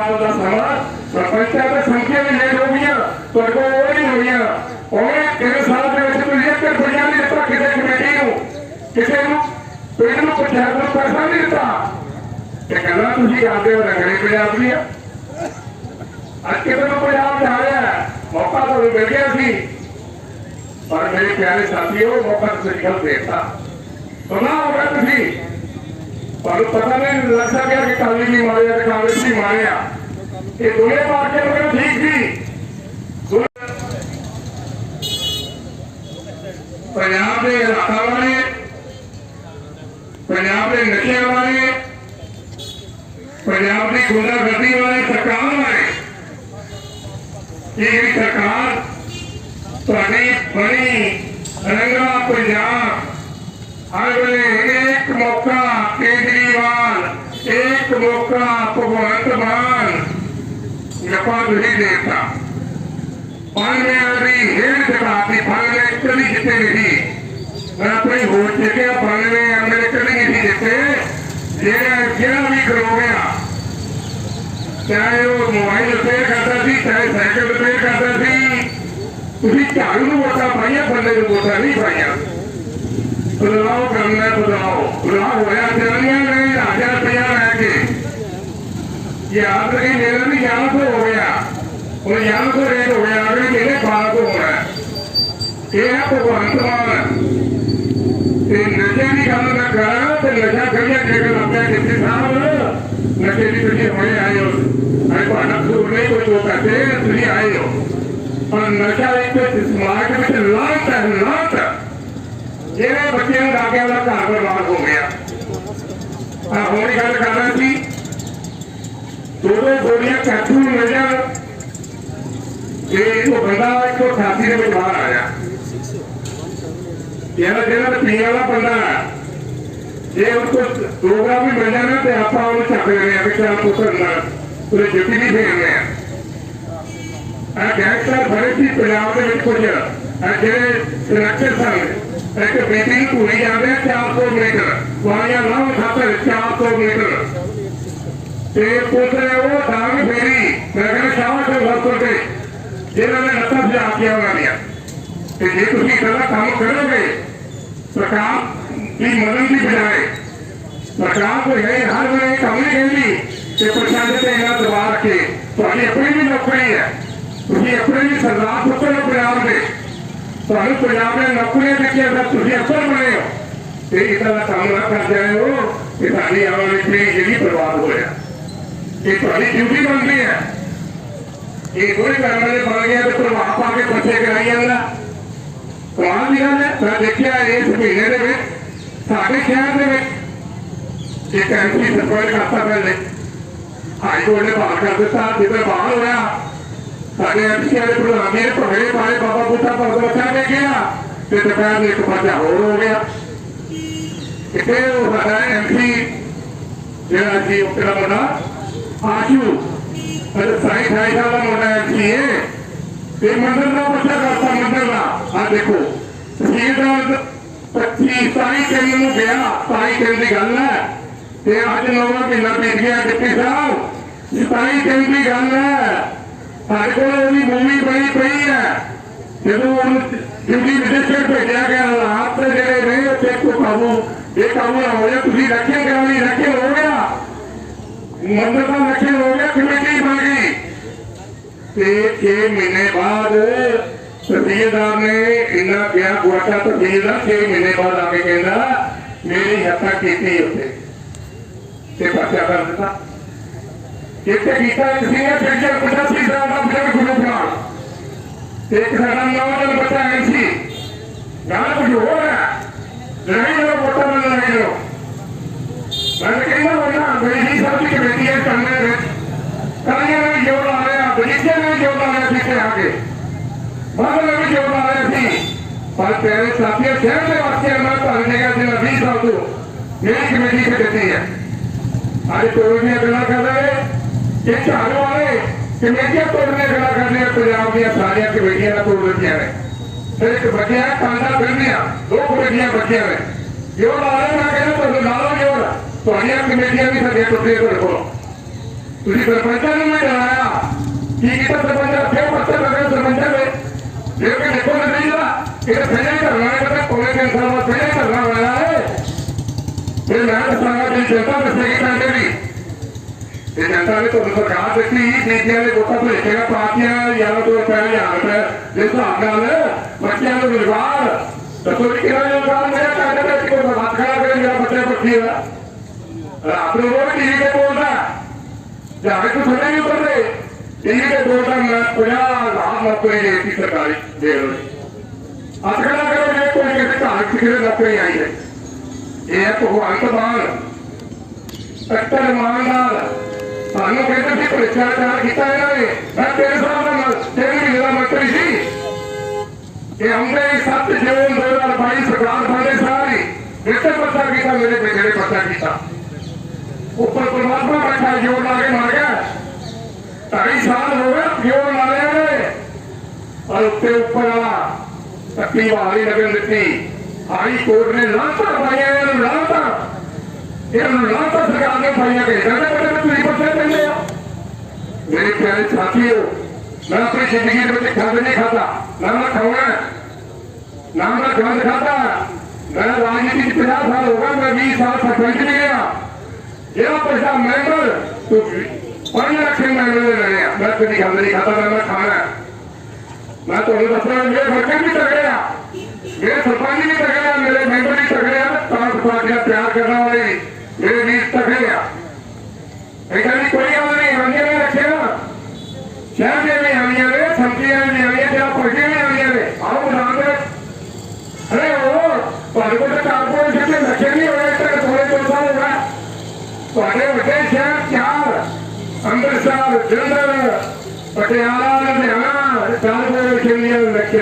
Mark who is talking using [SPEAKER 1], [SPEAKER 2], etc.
[SPEAKER 1] ਸਾਲ ਦਾ ਸਮਾਂ ਸਰਪੰਚਾਂ ਤੇ ਸੰਖਿਆ ਵੀ ਲੇਟ ਹੋ ਗਈਆਂ ਤੁਹਾਡੇ ਕੋਲ ਉਹ ਨਹੀਂ ਹੋਈਆਂ ਉਹਨੇ ਤਿੰਨ ਸਾਲ ਦੇ ਵਿੱਚ ਤੁਸੀਂ ਇੱਕ ਰੁਪਈਆ ਨਹੀਂ ਦਿੱਤਾ ਕਿਸੇ ਕਮੇਟੀ ਨੂੰ, ਕਿਸੇ ਨੂੰ, ਪਿੰਡ ਨੂੰ ਪੰਚਾਇਤ ਨੂੰ ਪੈਸਾ ਨਹੀਂ ਦਿੱਤਾ। ਤੇ ਕਹਿੰਦਾ, ਤੁਸੀਂ ਆਦੇ ਹੋ, ਰੰਗਲੇ ਪੰਜਾਬ ਦੀ ਆ। ਅੱਜ ਕਿਤੇ ਨੂੰ ਪੰਜਾਬ ਚ ਆ ਰਿਹਾ ਮੌਕਾ ਤੁਹਾਨੂੰ ਮਿਲ ਗਿਆ ਸੀ। ਪਰ ਮੇਰੇ ਪਿਆਰੇ ਸਾਥੀਓ ਮੌਕਾ ਤੁਸੀਂ ਦੇਤਾ। ਸੁਣਾ ਹੋਗਾ ਤੁਸੀਂ। ਤੁਹਾਨੂੰ ਪਤਾ ਨਹੀਂ ਲੱਗਦਾ ਗਿਆ ਕਿ ਕਾਲੀ ਨਹੀਂ ਮਾਰਿਆ ਤੇ ਕਾਂਗਰਸ ਨਹੀਂ ਮਾਰਿਆ ਇਹ ਦੋਨੇ ਪਾਰਟੀਆਂ ਨੂੰ ਠੀਕ ਸੀ ਪੰਜਾਬ ਦੇ ਹਾਲਾਤਾਂ ਬਾਰੇ ਪੰਜਾਬ ਦੇ ਨਸ਼ਿਆਂ ਵਾਲੇ, ਪੰਜਾਬ ਦੀ ਗੁੰਡਾਗਰਦੀ ਵਾਲੀ ਸਰਕਾਰ ਬਾਰੇ ਇਹ ਸਰਕਾਰ ਤੁਹਾਡੀ ਬਣੀ ਰੰਗਾ ਪੰਜਾਬ। ਅਗਲੇ ਇੱਕ ਮੌਕਾ ਕੇਜਰੀਵਾਲ ਇੱਕ ਮੌਕਾ, ਭਗਵੰਤ ਮਾਨ। ਨਪਾ ਨਹੀਂ ਦੇਤਾ ਪਾਣਿਆਂ ਦੀ ਹੇਲ ਜਗਾਤੀ ਪਾਣਿਆਂ ਕਦੀ ਜਿੱਤੇ ਨਹੀਂ। ਮੈਂ ਕੋਈ ਹੋਰ ਜਿੱਤਿਆ ਪਾਣਿਆਂ ਐਮਐਲਏ ਕਦੀ ਨਹੀਂ ਜਿੱਤੇ। ਜਿਹੜਾ ਜਿਹੜਾ ਵੀ ਕਰੋਗਿਆ ਚਾਹੇ ਉਹ ਮੋਬਾਈਲ ਰਿਪੇਅਰ ਕਰਦਾ ਸੀ, ਚਾਹੇ ਸਾਈਕਲ ਰਿਪੇਅਰ ਕਰਦਾ ਸੀ, ਤੁਸੀਂ ਝਾੜੂ ਨੂੰ ਵੋਟਾਂ ਪਾਈਆਂ ਬੰਦੇ ਨੂੰ ਵੋਟਾਂ ਨਹੀਂ ਪਾਈਆਂ ਬਦਲਾਓ ਕਰਨਾ ਹੈ, ਬਦਲਾਓ। ਹੋਇਆ ਚੱਲੀਆਂ ਨਹੀਂ ਹਜ਼ਾਰ ਰੁਪਇਆ ਲੈ ਕੇ। ਯਾਦ ਰਹੀ ਮੇਰਾ ਵੀ ਯਾਦ ਹੋ ਗਿਆ। ਉਹ ਯਾਦ ਤੋਂ ਰੇਟ ਹੋ ਗਿਆ ਅਗਲੇ ਮਹੀਨੇ ਬਾਅਦ ਹੋਣਾ ਇਹ ਹੈ ਭਗਵੰਤ ਮਾਨ। ਤੇ ਨਸ਼ੇ ਦੀ ਗੱਲ ਨਾ ਕਰ ਤੇ ਨਸ਼ਾ ਕਰੀਏ ਜੇਕਰ ਆਪਣੇ ਡਿਪਟੀ ਸਾਹਿਬ ਨਸ਼ੇ ਦੀ ਤੁਸੀਂ ਹੋਏ ਆਏ ਹੋ। ਅਰੇ ਤੁਹਾਡਾ ਕਸੂਰ ਨਹੀਂ ਕੋਈ ਚੋਕਾ ਤੇ ਤੁਸੀਂ ਆਏ ਹੋ। ਪਰ ਨਸ਼ਾ ਇੱਕ ਸਮਾਜ ਵਿੱਚ ਲਾਂਤ ਹੈ ਲਾਂਤ ਜਿਹੜੇ ਬੱਚੇ ਨੂੰ ਡਾਕਿਆ ਦਾ ਘਰ ਬਰਬਾਦ ਹੋ ਗਿਆ। ਆ ਹੋਣੀ ਗੱਲ ਕਰ ਸੀ। ਦੋ ਗੋਲੀਆਂ ਕਾਟੂ ਨੂੰ ਇਹ ਉਹ ਬੰਦਾ 188 ਦੇ ਵਿੱਚ ਬਾਹਰ ਆਇਆ ਜਿਹੜਾ ਜਿਹੜਾ ਪੀਣ ਵਾਲਾ ਬੰਦਾ ਜੇ ਉਸ ਕੋ ਪ੍ਰੋਗਰਾਮ ਵੀ ਮਿਲ ਜਾਣਾ ਤੇ ਆਪਾਂ ਉਹਨੂੰ ਛੱਡ ਲੈਣੇ ਆ ਕਿ ਚਾਹ ਪੁੱਤਰ ਨਾ ਉਹਦੇ ਜੁੱਤੀ ਨਹੀਂ ਫੇਰਨੇ ਆ ਆ ਗੈਂਗਸਟਰ ਬੜੇ ਸੀ ਪੰਜਾਬ ਦੇ ਵਿੱਚ ਕੁਝ। ਜਿਹੜੇ ਸਿਲੈਕਟਰ ਸਨ ਇੱਕ ਮੀਟਿੰਗ ਪੂਰੀ ਜਾਂਦੇ 400 ਮੀਟਰ। ਵਾਇਆ ਲਾਉਂ ਖਾਤਰ 400 ਮੀਟਰ। ਤੇ ਪੁੱਤਰ ਉਹ ਦਾਗ ਫੇਰੀ ਮੈਂ ਕਹਿੰਦਾ ਸ਼ਾਬਾਸ਼ ਉਹ ਵਰਤੋਂ ਤੇ, ਜਿਹਨਾਂ ਨੇ ਨੱਤਾ ਜਾ ਕੇ ਉਹਨਾਂ ਦੀਆਂ। ਤੇ ਜੇ ਤੁਸੀਂ ਇਕੱਲਾ ਕੰਮ ਕਰੋਗੇ, ਸਰਕਾਰ ਦੀ ਮਦਦ ਦੀ ਬਜਾਏ ਸਰਕਾਰ ਕੋਈ ਹੈ, ਹਰ ਵੇਲੇ ਕੰਮ ਨਹੀਂ ਕਹਿੰਦੀ, ਕਿ ਪ੍ਰਸ਼ਾਸਨ ਤੇ ਇਹਨਾਂ ਦਬਾਅ ਰੱਖੇ ਤੁਹਾਡੀ ਆਪਣੀ ਵੀ ਨੌਕਰੀ ਹੈ। ਤੁਸੀਂ ਆਪਣੇ ਵੀ ਸਰਦਾਰ ਪੁੱਤਰ ਹੋ ਪੰਜਾਬ ਦੇ। ਤੁਹਾਨੂੰ ਪੰਜਾਬ ਦੇ ਨੌਕਰੀਆਂ ਦਿੱਤੀਆਂ ਤਾਂ ਤੁਸੀਂ ਅਫਸਰ ਬਣੇ ਹੋ। ਤੇ ਇਦਾਂ ਦਾ ਕੰਮ ਨਾ ਕਰ ਜਾਇਓ ਕਿ ਤੁਹਾਡੀ ਆਉਣ ਵਾਲੀ ਜਿਹੜੀ ਬਰਬਾਦ ਹੋ ਇਹ ਤੁਹਾਡੀ ਡਿਊਟੀ ਬਣਦੀ ਹੈ। ਇਹ ਕੋਈ ਕਰਨ ਵਾਲੇ ਬਣ ਗਿਆ ਤੇ ਪ੍ਰਭਾਵ ਪਾ ਕੇ ਬੱਚੇ ਕਰਾਈ ਜਾਂਦਾ। ਕਮਾਲ ਦੀ ਗੱਲ ਹੈ। ਮੈਂ ਦੇਖਿਆ ਇਸ ਮਹੀਨੇ ਦੇ ਵਿੱਚ, ਸਾਡੇ ਸ਼ਹਿਰ ਦੇ ਵਿੱਚ, ਇੱਕ ਐਮਪੀ ਸਰਪੰਚ ਕਰਤਾ ਪਹਿਲੇ। ਹਾਈ ਕੋਰਟ ਨੇ ਬਾਹਰ ਕਰ ਦਿੱਤਾ ਜਿੱਦਾਂ ਬਾਹਰ ਹੋਇਆ। ਸਾਡੇ ਐਮਪੀ ਵਾਲੇ ਪ੍ਰਧਾਨ ਨੇ ਭਗੜੇ ਪਾਏ, ਬਾਬਾ ਬੁੱਢਾ ਭਗਤ ਬੱਚਾ ਨੇ ਗਿਆ ਤੇ ਦੁਪਹਿਰ ਨੂੰ ਇੱਕ ਬੱਚਾ ਹੋਰ ਹੋ ਗਿਆ। ਕਿਤੇ ਉਹ ਸਾਡਾ ਐਮਪੀ ਜਿਹੜਾ ਸੀ ਉਹ ਕਿਹੜਾ ਮੁੰਡਾ? ਆਸ਼ੂ। ਅਰੇ ਸਾਈ ਸਾਈ ਦਾ ਮੁੰਡਾ ਐਮਪੀ ਹੈ ਤੇ ਮੰਦਰ ਦਾ ਬੱਚਾ ਕਰਤਾ ਮੰਦਰ ਦਾ। ਆ ਦੇਖੋ ਤਹਿਸੀਲਦਾਰ 25 ਸਾਈ ਕਿੰਨ ਨੂੰ ਗਿਆ ਸਾਈ ਕਿੰਨ ਦੀ ਗੱਲ ਹੈ। ਤੇ ਅੱਜ ਨਵਾਂ ਮਹੀਨਾ ਬੀਤ ਗਿਆ, ਡਿਪਟੀ ਸਾਹਿਬ। ਸਾਈ ਕਿੰਨ ਦੀ ਗੱਲ ਹੈ। ਸਾਡੇ ਕੋਲ ਉਹਦੀ ਮੂਵੀ ਬਣੀ ਪਈ ਹੈ। ਜਦੋਂ ਉਹਨੂੰ ਡਿਊਟੀ ਭੇਜਿਆ ਗਿਆ ਹਾਲਾਤ ਜਿਹੜੇ ਨੇ, ਉੱਥੇ ਕੋ ਕਾਬੂ ਇਹ ਕਾਬੂ ਹੋ ਜਾ ਤੁਸੀਂ ਰੱਖਿਆ ਗਿਆ ਰੱਖਿਆ ਹੋ ਗਿਆ। ਮੰਦਰ ਦਾ ਰੱਖਿਆ ਹੋ ਗਿਆ, ਕਮੇਟੀ ਬਣ ਗਈ। ਤੇ 6 ਮਹੀਨੇ ਬਾਅਦ ਤਹਿਸੀਲਦਾਰ ਨੇ ਇੰਨਾ ਕਿਹਾ ਗੁਆਟਾ ਤਹਿਸੀਲਦਾਰ 6 ਮਹੀਨੇ ਬਾਅਦ ਆ ਕੇ ਕਹਿੰਦਾ, ਮੇਰੀ ਹੱਥਾ ਕੀਤੀ ਉੱਤੇ ਤੇ ਪਰਚਾ ਕਰ ਦਿੱਤਾ। ਇੱਥੇ ਕੀਤਾ ਇੱਕ ਸੀਨੀਅਰ ਟੀਚਰ 85 ਸਾਲ ਦਾ ਬਜ਼ੁਰਗ ਗੁਰੂ ਨਾਲ ਤੇ ਇੱਕ ਸਾਡਾ ਨੌਜਵਾਨ ਬੱਚਾ ਹੈ ਸੀ ਗੱਲ ਕੁਝ ਹੋਰ ਹੈ ਲੜਾਈ ਲੋ ਵੋਟਾਂ ਨਾਲ ਲੜਾਈ ਲੋ ਮੈਂ ਤਾਂ ਕਹਿੰਦਾ ਉਹਨਾਂ ਮੇਰੀ ਸਭ ਦੀ ਕਮੇਟੀ ਹੈ ਕਰਨੇ ਵਿੱਚ ਕਰਾਈਆਂ ਨੇ ਵੀ ਜੋਰ ਲਾ ਰਿਹਾ ਬਜੀਤੇ ਨੇ ਵੀ ਜੋਰ ਲਾ ਰਿਹਾ ਸੀ ਆ ਕੇ ਬਾਹਰ ਨੇ ਵੀ ਇਹ ਝਾੜੂ ਵਾਲੇ ਕਮੇਟੀਆਂ ਤੋੜਨੇ ਗੱਲਾਂ ਕਰਦੇ ਪੰਜਾਬ ਦੀਆਂ ਸਾਰੀਆਂ ਕਮੇਟੀਆਂ ਦਾ ਤੋੜ ਦਿੱਤੀਆਂ ਨੇ ਫਿਰ ਇੱਕ ਬੱਚਿਆ ਕਾਂਡਾ ਫਿਰਨੀਆਂ ਦੋ ਕਮੇਟੀਆਂ ਬੱਚਿਆਂ ਨੇ ਜੋ ਲਾ ਰਹੇ ਕਹਿੰਦਾ ਤੁਹਾਨੂੰ ਲਾ ਲਓ ਤੁਹਾਡੀਆਂ ਕਮੇਟੀਆਂ ਵੀ ਸਾਡੀਆਂ ਟੁੱਟੀਆਂ ਤੁਹਾਡੇ ਕੋਲ। ਤੁਸੀਂ ਸਰਪੰਚਾਂ ਨੂੰ ਮੈਂ ਡਰਾਇਆ। ਕੀ ਕੀਤਾ ਸਰਪੰਚਾਂ? ਕਿਉਂ ਪੱਤਰ ਲਗੇ ਸਰਪੰਚਾਂ ਦੇ। ਜੇ ਕਿ ਦੇਖੋ ਨਹੀਂ ਦਾ ਇਹ ਤਾਂ ਪਹਿਲਾਂ ਹੀ ਕਰਨਾ ਹੈ ਕਿ ਕੋਲੇ ਦੇ ਇਨਸਾਨ ਦਾ ਪਹਿਲਾਂ ਕਰਨਾ ਹੋਇਆ ਹੈ ਇਹ ਮੈਂ ਦੱਸਾਂਗਾ ਕਿ ਜਨਤਾ ਇਹ ਤੁਹਾਨੂੰ ਸਰਕਾਰ ਦਿੱਤੀ ਬੀਬੀਆਂ ਦੇ ਵੋਟਾਂ ਭੇਜੇਗਾ ਪਾਰਟੀਆਂ, ਯਾਰਾਂ ਤੋਂ ਰੁਪਏ ਹਜ਼ਾਰ ਰੁਪਏ ਦੇ ਹਿਸਾਬ ਨਾਲ ਬੱਚਿਆਂ ਨੂੰ ਰੁਜ਼ਗਾਰ, ਦੱਸੋ ਵੀ ਕਿਹੜਾ ਰੁਜ਼ਗਾਰ ਮੇਰਾ ਕਾਹਦੇ ਵਿੱਚ ਕੋਈ ਬਾਤ ਖੜਾ ਕਰੇ ਮੇਰਾ ਬੱਚਾ ਪੱਖੀ ਹੋਇਆ ਰਾਤ ਨੂੰ ਉਹ ਟੀਵੀ ਤੇ ਬੋਲਦਾ ਜਾ ਕੇ ਤੂੰ ਨਹੀਂ ਉਤਰਦੇ। ਟੀਵੀ ਤੇ ਬੋਲਦਾ ਮੈਂ 50 ਲਾਖ ਨੌਕਰੀ ਦੇਤੀ ਸਰਕਾਰੀ ਦੇ ਰਹੇ ਅੱਜ ਖੜਾ ਕਰੋ ਜੇ ਕੋਈ ਕਿਸੇ ਘਰ ਚ ਕਿਸੇ ਨੌਕਰੀ ਆਈ ਹੈ। ਇਹ ਹੈ ਭਗਵੰਤ ਮਾਨ ਸੱਤਰ ਸਾਨੂੰ ਕਹਿੰਦੇ ਸੀ ਭ੍ਰਿਸ਼ਟਾਚਾਰ ਕੀਤਾ ਇਹਨਾਂ ਨੇ ਮੈਂ ਤੇਰੇ ਸਾਹਿਬ ਤੇਰੀ ਵੀ ਜਿਹੜਾ ਮੰਤਰੀ ਸੀ। ਇਹ ਆਉਂਦੇ 7 ਜੂਨ 2022 ਸਰਕਾਰ ਸਾਡੇ ਸਾਰੀ। ਇੱਥੇ ਪੱਤਾ ਕੀਤਾ, ਮੇਰੇ ਬੇਟੇ ਪੱਤਾ ਕੀਤਾ। ਉੱਪਰ ਪਰਮਾਤਮਾ ਬੈਠਾ, ਜੋਰ ਲਾ ਕੇ ਮਾਰ ਗਿਆ ਢਾਈ ਸਾਲ ਹੋ ਗਏ ਜੋਰ ਲਾ ਲਿਆ ਨੇ ਔਰ ਉੱਤੇ ਉੱਪਰ ਵਾਲਾ ਤੱਕੀ ਵਾਲੀ ਲੱਗਣ ਦਿੱਤੀ। ਹਾਈ ਕੋਰਟ ਨੇ ਲਾਂਤਾ ਪਾਈਆਂ ਇਹਨਾਂ ਨੂੰ ਲਾਂਤਾ ਇਹਨਾਂ ਨੂੰ ਲਾਂਤਾ ਸਰਕਾਰ ਨੇ ਪਾਈਆਂ ਕਿ ਕਹਿੰਦੇ ਬੜੇ ਤੁਸੀਂ ਪੱਤੇ ਪੈਂਦੇ ਆ ਮੇਰੇ ਪਿਆਰੇ ਸਾਥੀਓ, ਮੈਂ ਆਪਣੀ ਜ਼ਿੰਦਗੀ ਦੇ ਵਿੱਚ ਖੰਡ ਨਹੀਂ ਖਾਦਾ ਨਾ ਮੈਂ ਖਾਣਾ ਨਾ ਮੈਂ ਗੰਦ ਖਾਦਾ ਮੈਂ ਰਾਜਨੀਤੀ ਚ 50 ਸਾਲ ਹੋ ਗਏ, ਮੈਂ 20 ਸਾਲ ਸਰਪੰਚ ਨਹੀਂ ਗਿਆ ਜਿਹੜਾ ਪੈਸਾ ਮੈਂਬਰ ਤੂੰ ਪੰਜ ਲੱਖ ਮੈਂਬਰ ਦੇ ਲੈਣੇ ਆ ਮੈਂ ਕਦੀ ਗੰਦ ਨਹੀਂ ਖਾਦਾ ਮੈਂ ਖਾਣਾ। ਮੈਂ ਤੁਹਾਨੂੰ ਦੱਸਣਾ ਮੇਰੇ ਵਰਕਰ ਵੀ ਤਗੜੇ ਮੇਰੇ ਸਰਪੰਚ ਵੀ ਤਗੜੇ ਮੇਰੇ ਮੈਂਬਰ పనుకుంటే కార్పొరేషన్ లక్షణి ఎవరైతే కూడా వాళ్ళే ఒకటే చార్ అంబర్ సార్ జనరల్ ఒకటే కార్పొరేషన్ లక్ష